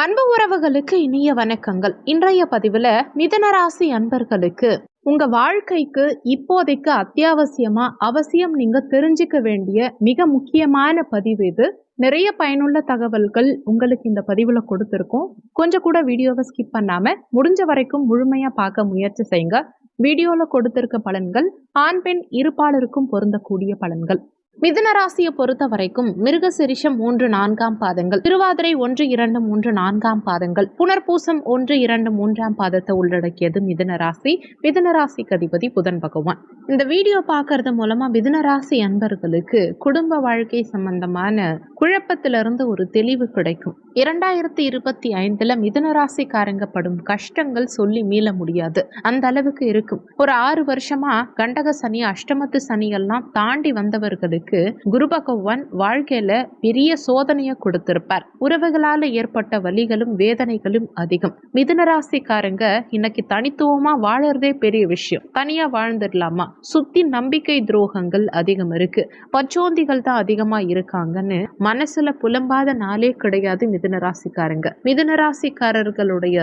அன்பு உறவுகளுக்கு இனிய வணக்கங்கள். இன்றைய பதிவில் மிதனராசி அன்பர்களுக்கு உங்க வாழ்க்கைக்கு இப்போதைக்கு அத்தியாவசியமா அவசியம் நீங்க தெரிஞ்சுக்க வேண்டிய மிக முக்கியமான பதிவு இது. நிறைய பயனுள்ள தகவல்கள் உங்களுக்கு இந்த பதிவுல கொடுத்துருக்கோம். கொஞ்சம் கூட வீடியோவை ஸ்கிப் பண்ணாம முடிஞ்ச வரைக்கும் முழுமையா பார்க்க முயற்சி செய்யுங்க. வீடியோல கொடுத்திருக்க பலன்கள் ஆண் பெண் இருப்பாளருக்கும் பொருந்தக்கூடிய பலன்கள். மிதுன ராசியை பொறுத்த வரைக்கும் மிருகசிரிஷம் மூன்று நான்காம் பாதங்கள் திருவாதிரை ஒன்று இரண்டு மூன்று நான்காம் பாதங்கள் புனர்பூசம் ஒன்று இரண்டு மூன்றாம் பாதத்தை உள்ளடக்கியது மிதுன ராசி. மிதுன ராசிக்கு அதிபதி புதன் பகவான். இந்த வீடியோ பார்க்கறது மூலமா மிதுன ராசி அன்பர்களுக்கு குடும்ப வாழ்க்கை சம்பந்தமான குழப்பத்திலிருந்து ஒரு தெளிவு கிடைக்கும். இரண்டாயிரத்தி இருபத்தி ஐந்துல மிதுன ராசிக்காரங்க படும் கஷ்டங்கள் சொல்லி மீள முடியாது. அந்த அளவுக்கு இருக்கும். ஒரு ஆறு வருஷமா கண்டக சனி அஷ்டமத்து சனி எல்லாம் தாண்டி வந்தவர்களுக்கு குரு பகவான் வாழ்க்கையில பெரிய சோதனையை கொடுத்திருப்பார். உறவுகளால ஏற்பட்ட வலிகளும் வேதனைகளும் அதிகம். மிதுன ராசிக்காரங்க இன்னைக்கு தனித்துவமா வாழறதே பெரிய விஷயம். தனியா வாழ்ந்துடலாமா? சுத்தி நம்பிக்கை துரோகங்கள் அதிகம் இருக்கு. பச்சோந்திகள் தான் அதிகமா இருக்காங்கன்னு மனசுல புலம்பாத நாளே கிடையாது மிதுன ராசிக்காரங்க. மிதுன ராசிக்காரர்களுடைய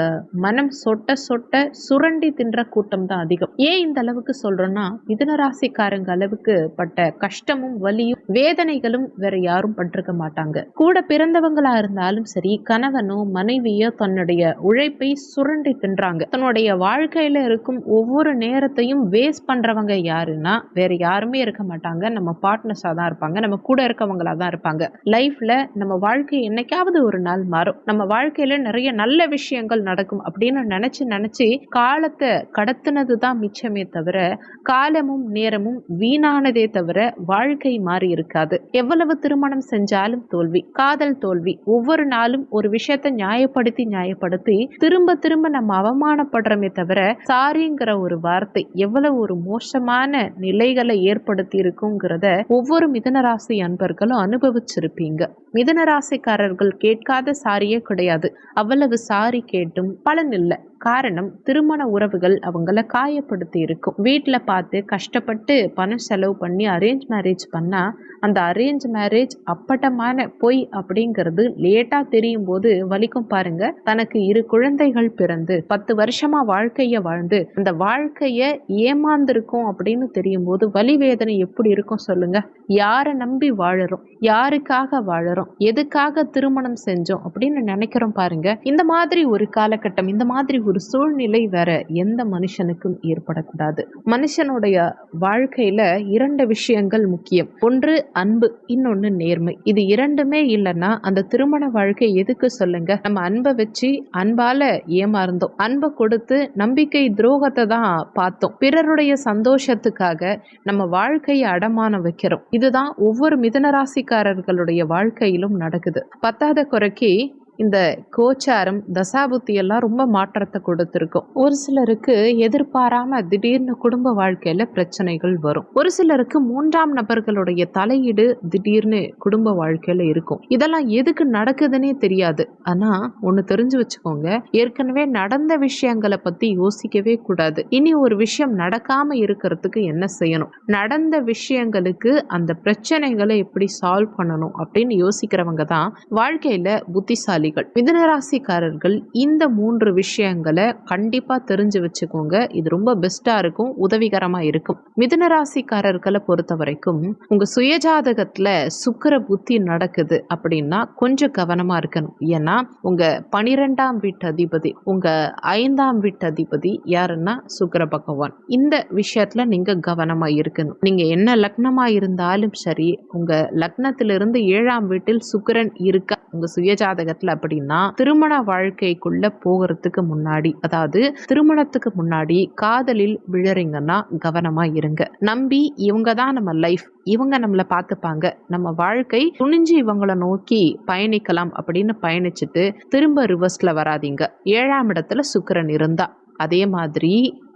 மனம் சொட்ட சொட்ட சுரண்டி தின்ற கூட்டம் தான் அதிகம். ஏன் இந்த அளவுக்கு சொல்றோம்னா மிதுன ராசிக்காரங்க அளவுக்கு பட்ட கஷ்டமும் வலியும் வேதனைகளும் வேற யாரும் பட்டிருக்க மாட்டாங்க. கூட பிறந்தவங்களா இருந்தாலும் சரி கணவனோ மனைவியோ தன்னுடைய உழைப்பை சுரண்டி தின்றாங்க. தன்னுடைய வாழ்க்கையில இருக்கும் ஒவ்வொரு நேரத்தையும் வேஸ்ட் பண்றவங்க யாருன்னா வேற யாருமே இருக்க மாட்டாங்க. நம்ம பார்ட்னர்ஸா தான் இருப்பாங்க. நம்ம கூட இருக்கவங்களா தான் இருப்பாங்க. லைஃப்ல நம்ம வாழ்க்கை என்னைக்காவது ஒரு நாள் மாறும். நம்ம வாழ்க்கையில நிறைய நல்ல விஷயங்கள் நடக்கும் அப்படின்னு நினச்சி நினைச்சு காலத்தை கடத்தினது தான் மிச்சமே தவிர காலமும் நேரமும் வீணானதே தவிர வாழ்க்கை மாறி இருக்காது. எவ்வளவு திருமணம் செஞ்சாலும் தோல்வி காதல் தோல்வி ஒவ்வொரு நாளும் ஒரு விஷயத்தை நியாயப்படுத்தி நியாயப்படுத்தி திரும்ப திரும்ப நம்ம அவமானப்படுறோமே தவிர சாரிங்கிற ஒரு வார்த்தை எவ்வளவு ஒரு மோசமான நிலைகளை ஏற்படுத்தி இருக்குங்கிறத ஒவ்வொரு மிதனராசி அன்பர்களும் அனுபவிச்சிருப்பீங்க. மிதனராசிக்காரர்கள் கேட்காத சாரியே கிடையாது. அவ்வளவு சாரி கேட்டும் பலன் இல்லை. காரணம் திருமண உறவுகள் அவங்கள காயப்படுத்தி இருக்கும். வீட்டில் பார்த்து கஷ்டப்பட்டு பணம் செலவு பண்ணி அரேஞ்ச் மேரேஜ் பண்ணால் அந்த அரேஞ்ச் மேரேஜ் அப்பட்டமான பொய் அப்படிங்கிறது லேட்டாக தெரியும் போது வலிக்கும் பாருங்க. தனக்கு இரு குழந்தைகள் பிறந்து பத்து வருஷமா வாழ்க்கைய வாழ்ந்து அந்த வாழ்க்கைய ஏமாந்திருக்கும் அப்படின்னு தெரியும் போது வலி வேதனை எப்படி இருக்கும் சொல்லுங்க. யாரை நம்பி வாழறோம்? யாருக்காக வாழறோம்? எதுக்காக திருமணம் செஞ்சோம் அப்படின்னு நினைக்கிறோம் பாருங்க. இந்த மாதிரி ஒரு காலகட்டம் இந்த மாதிரி ஒரு சூழ்நிலை வேற எந்த மனுஷனுக்கும் ஏற்படக்கூடாது. மனுஷனுடைய வாழ்க்கையில இரண்டு விஷயங்கள் முக்கியம். ஒன்று அன்பு இன்னொன்னு நேர்மை. இது இரண்டுமே இல்லைன்னா அந்த திருமண வாழ்க்கை எதுக்கு சொல்லுங்க? நம்ம அன்பை வச்சு அன்பால ஏமாறந்தோம் அன்பை கொடுத்து நம்பிக்கை துரோகத்தை தான் பார்த்தோம். பிறருடைய சந்தோஷத்துக்காக நம்ம வாழ்க்கையை அடமானம் வைக்கிறோம். இதுதான் ஒவ்வொரு மிதனராசிக்காரர்களுடைய வாழ்க்கையிலும் நடக்குது. பத்தாத குறைக்கு இந்த கோச்சாரம் தசாபுத்தி எல்லாம் ரொம்ப மாற்றத்தை கொடுத்துருக்கும். ஒரு சிலருக்கு எதிர்பாராம திடீர்னு குடும்ப வாழ்க்கையில பிரச்சனைகள் வரும். ஒரு சிலருக்கு மூன்றாம் நபர்களுடைய தலையீடு திடீர்னு குடும்ப வாழ்க்கையில இருக்கும். இதெல்லாம் எதுக்கு நடக்குதுன்னே தெரியாது. ஆனா ஒண்ணு தெரிஞ்சு வச்சுக்கோங்க. ஏற்கனவே நடந்த விஷயங்களை பத்தி யோசிக்கவே கூடாது. இனி ஒரு விஷயம் நடக்காம இருக்கிறதுக்கு என்ன செய்யணும்? நடந்த விஷயங்களுக்கு அந்த பிரச்சனைகளை எப்படி சால்வ் பண்ணணும் அப்படின்னு யோசிக்கிறவங்க தான் வாழ்க்கையில புத்திசாலி புத்திசாலிகள் மிதனராசிக்காரர்கள் இந்த மூன்று விஷயங்களை கண்டிப்பா தெரிஞ்சு வச்சுக்கோங்க. இது ரொம்ப பெஸ்டா இருக்கும் உதவிகரமா இருக்கும். மிதனராசிக்காரர்களை பொறுத்த வரைக்கும் உங்க சுயஜாதகத்துல சுக்கர புத்தி நடக்குது அப்படின்னா கொஞ்சம் கவனமா இருக்கணும். ஏன்னா உங்க பனிரெண்டாம் வீட்டு அதிபதி உங்க ஐந்தாம் வீட்டு அதிபதி யாருன்னா சுக்கர பகவான். இந்த விஷயத்துல நீங்க கவனமா இருக்கணும். நீங்க என்ன லக்னமா இருந்தாலும் சரி உங்க லக்னத்திலிருந்து ஏழாம் வீட்டில் சுக்கரன் இருக்க உங்க சுயஜாதகத்தில் அப்படின்னா திருமண வாழ்க்கைக்குள்ள போகிறதுக்கு முன்னாடி அதாவது திருமணத்துக்கு முன்னாடி காதலில் விழறீங்கன்னா கவனமா இருங்க. நம்பி இவங்க தான் நம்ம லைஃப் இவங்க நம்மளை பார்த்துப்பாங்க நம்ம வாழ்க்கை துணிஞ்சு இவங்களை நோக்கி பயணிக்கலாம் அப்படின்னு பயணிச்சுட்டு திரும்ப ரிவர்ஸ்ல வராதீங்க. ஏழாம் இடத்துல சுக்கரன் இருந்தா அதே மாதிரி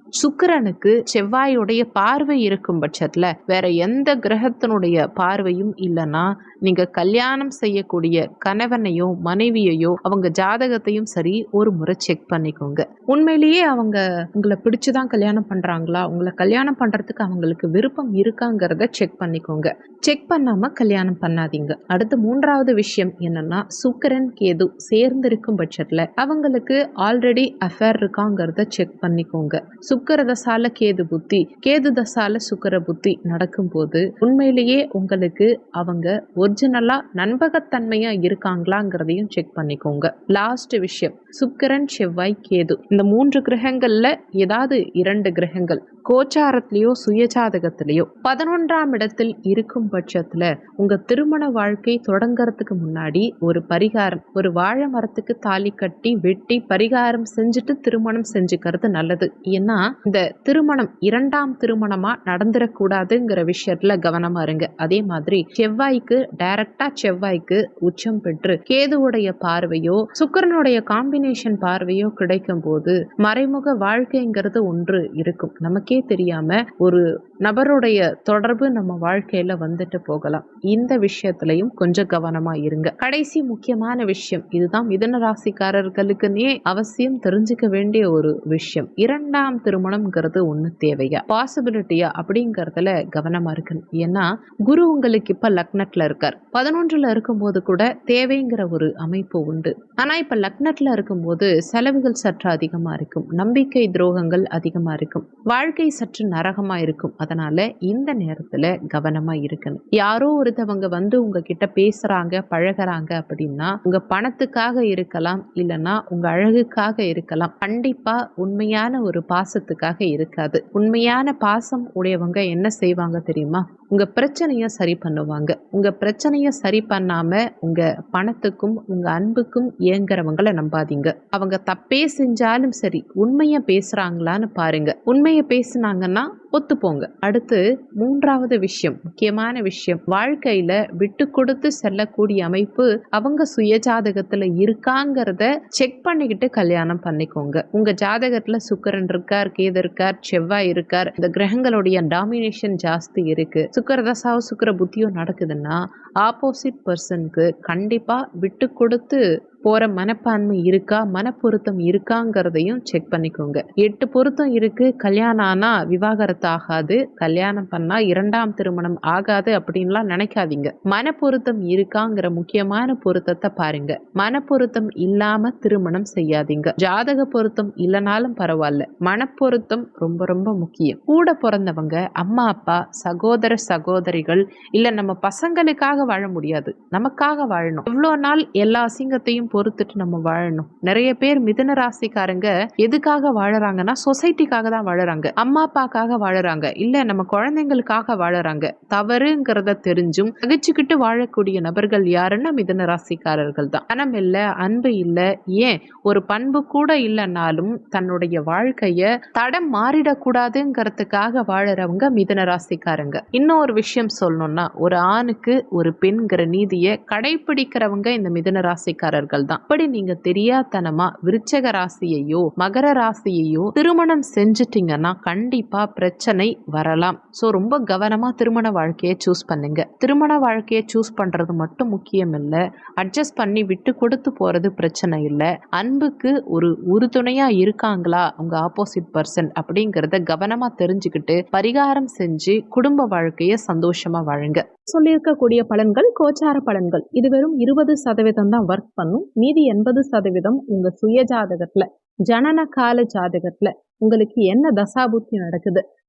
சுக்கிரனுக்கு செவ்வாயுடைய பார்வை இருக்கும் பட்சத்தில் வேற எந்த கிரகத்தினுடைய பார்வையும் இல்லைன்னா நீங்க கல்யாணம் செய்யக்கூடிய கணவனையோ மனைவியையோ அவங்க ஜாதகத்தையும் சரி ஒரு முறை செக் பண்ணிக்கோங்க. உண்மையிலேயே அவங்க உங்களை பிடிச்சுதான் கல்யாணம் பண்றாங்களா? உங்களை கல்யாணம் பண்றதுக்கு அவங்களுக்கு விருப்பம் இருக்காங்கிறத செக் பண்ணிக்கோங்க. செக் பண்ணாம கல்யாணம் பண்ணாதீங்க. அடுத்து மூன்றாவது விஷயம் என்னன்னா சுக்கரன் கேது சேர்ந்திருக்கும் பட்சத்துல அவங்களுக்கு ஆல்ரெடி அஃபேர் இருக்காங்கிறத செக் பண்ணிக்கோங்க. சுக்கர தசால கேது புத்தி கேது தசால சுக்கர புத்தி நடக்கும்போது உண்மையிலேயே உங்களுக்கு அவங்க ஒரிஜினலா நண்பகத்தன்மையா இருக்காங்களாங்கிறதையும் செக் பண்ணிக்கோங்க. லாஸ்ட் விஷயம் சுக்கரன் செவ்வாய் கேது. இந்த மூன்று கிரகங்கள்ல ஏதாவது இரண்டு கிரகங்கள் கோச்சாரத்திலேயோ சுயஜாதகத்திலேயோ பதினொன்றாம் இடத்தில் இருக்கும் பட்சத்தில் உங்கள் திருமண வாழ்க்கை தொடங்கிறதுக்கு முன்னாடி ஒரு பரிகாரம் ஒரு வாழை மரத்துக்கு தாலி கட்டி வெட்டி பரிகாரம் செஞ்சுட்டு திருமணம் செஞ்சுக்கிறது நல்லது. ஏன்னா இந்த திருமணம் இரண்டாம் திருமணமாக நடந்துடக்கூடாதுங்கிற விஷயத்தில் கவனமா இருங்க. அதே மாதிரி செவ்வாய்க்கு டைரக்டாக செவ்வாய்க்கு உச்சம் பெற்று கேதுவுடைய பார்வையோ சுக்கரனுடைய காம்பினேஷன் பார்வையோ கிடைக்கும் போது மறைமுக வாழ்க்கைங்கிறது ஒன்று இருக்கும். நமக்கே தெரியாம ஒரு நபருடைய தொடர்பு நம்ம வாழ்க்கையில வந்துட்டு போகலாம். இந்த விஷயத்திலையும் கொஞ்சம் கவனமா இருங்க. கடைசி முக்கியமான விஷயம் இதுதான். மிதன ராசிக்காரர்களுக்குன்னே அவசியம் தெரிஞ்சுக்க வேண்டிய ஒரு விஷயம். இரண்டாம் திருமணம்ங்கிறது ஒண்ணு தேவையா? பாசிபிலிட்டியா அப்படிங்கறதுல கவனமா இருக்கணும். ஏன்னா குரு உங்களுக்கு இப்ப லக்னத்துல இருக்கார். பதினொன்றுல இருக்கும்போது கூட தேவைங்கிற ஒரு அமைப்பு உண்டு. ஆனா இப்ப லக்னத்துல இருக்கும்போது செலவுகள் சற்று அதிகமா இருக்கும். நம்பிக்கை துரோகங்கள் அதிகமா இருக்கும். வாழ்க்கை சற்று நரகமா இருக்கும். அதனால இந்த நேரத்துல கவனமா இருக்கணும். யாரோ ஒருத்தவங்க வந்து உங்ககிட்ட பேசுறாங்க பழகுறாங்க அப்படின்னா உங்க பணத்துக்காக இருக்கலாம் இல்லைன்னா உங்க அழகுக்காக இருக்கலாம். கண்டிப்பா உண்மையான ஒரு பாசத்துக்காக இருக்காது. உண்மையான பாசம் உடையவங்க என்ன செய்வாங்க தெரியுமா? உங்க பிரச்சனைய சரி பண்ணுவாங்க. உங்க பிரச்சனைய சரி பண்ணாம உங்க பணத்துக்கும் உங்க அன்புக்கும் ஏங்குறவங்கள நம்பாதீங்க. அவங்க தப்பே செஞ்சாலும் சரி உண்மையை பேசுறாங்களான்னு பாருங்க. பேச பேசுனாங்கன்னா ஒத்துப்போங்க. அடுத்து மூன்றாவது விஷயம் முக்கியமான விஷயம். வாழ்க்கையில விட்டு கொடுத்து செல்லக்கூடிய அமைப்பு அவங்க சுய ஜாதகத்துல இருக்காங்கிறத செக் பண்ணிக்கிட்டு கல்யாணம் பண்ணிக்கோங்க. உங்க ஜாதகத்துல சுக்கரன் இருக்கார் கேது இருக்கார் செவ்வாய் இருக்கார் இந்த கிரகங்களுடைய டாமினேஷன் ஜாஸ்தி இருக்கு. சுக்கர தசாவோ சுக்கர புத்தியோ நடக்குதுன்னா ஆப்போசிட் பர்சனுக்கு கண்டிப்பா விட்டு கொடுத்து போற மனப்பான்மை இருக்கா மனப்பொருத்தம் இருக்காங்கிறதையும் செக் பண்ணிக்கோங்க. எட்டு பொருத்தம் இருக்கு கல்யாணம் ஆனா விவாகரத்து ஆகாது கல்யாணம் பண்ணா இரண்டாம் திருமணம் ஆகாது அப்படின்லாம் நினைக்காதீங்க. மனப்பொருத்தம் இருக்காங்கிற முக்கியமான பொருத்தத்தை பாருங்க. மனப்பொருத்தம் இல்லாம திருமணம் செய்யாதீங்க. ஜாதக பொருத்தம் இல்லைனாலும் பரவாயில்ல மனப்பொருத்தம் ரொம்ப ரொம்ப முக்கியம். கூட பிறந்தவங்க அம்மா அப்பா சகோதர சகோதரிகள் இல்ல நம்ம பசங்களுக்காக வாழ முடியாது. நமக்காக வாழணும். எவ்வளோ நாள் எல்லா அசிங்கத்தையும் பொறுத்துட்டு நம்ம வாழணும். நிறைய பேர் மிதுன ராசிக்காரங்க எதுக்காக வாழறாங்கன்னா சொசைட்டிக்காக தான் வாழறாங்க. அம்மா அப்பாக்காக வாழறாங்க. இல்ல நம்ம குழந்தைங்களுக்காக வாழறாங்க. தவறுங்கிறத தெரிஞ்சும் சகிச்சுக்கிட்டு வாழக்கூடிய நபர்கள் யாருன்னா மிதன ராசிக்காரர்கள் தான். பணம் இல்ல அன்பு இல்ல ஏன்? ஒரு பண்பு கூட இல்லைன்னாலும் தன்னுடைய வாழ்க்கைய தடம் மாறிடக்கூடாதுங்கிறதுக்காக வாழறவங்க மிதன ராசிக்காரங்க. இன்னொரு விஷயம் சொல்லணும்னா ஒரு ஆணுக்கு ஒரு பெண்கிற நீதியை கடைபிடிக்கிறவங்க இந்த மிதன ராசிக்காரர்கள் தான். அப்படி நீங்க தெரியாதனமா விருச்சக ராசியையோ மகர ராசியையோ திருமணம் செஞ்சுட்டீங்கன்னா கண்டிப்பா பிரச்சனை பிரச்சனை வரலாம். ஸோ ரொம்ப கவனமாக திருமண வாழ்க்கையை சூஸ் பண்ணுங்க. திருமண வாழ்க்கையை சூஸ் பண்ணுறது மட்டும் முக்கியம் இல்லை. அட்ஜஸ்ட் பண்ணி விட்டு கொடுத்து போகிறது பிரச்சனை இல்லை. அன்புக்கு ஒரு உறுதுணையாக இருக்காங்களா? உங்கள் ஆப்போசிட் பர்சன் அப்படிங்கிறத கவனமாக தெரிஞ்சுக்கிட்டு பரிகாரம் செஞ்சு குடும்ப வாழ்க்கையை சந்தோஷமாக வாழுங்க. சொல்லியிருக்கக்கூடிய பலன்கள் கோச்சார பலன்கள். இது வெறும் இருபது சதவீதம் தான் ஒர்க் பண்ணும். மீதி எண்பது சதவீதம் உங்க சுய ஜாதகத்துல ஜனன கால ஜாதகத்துல உங்களுக்கு என்ன தசாபுத்தி நடக்குது?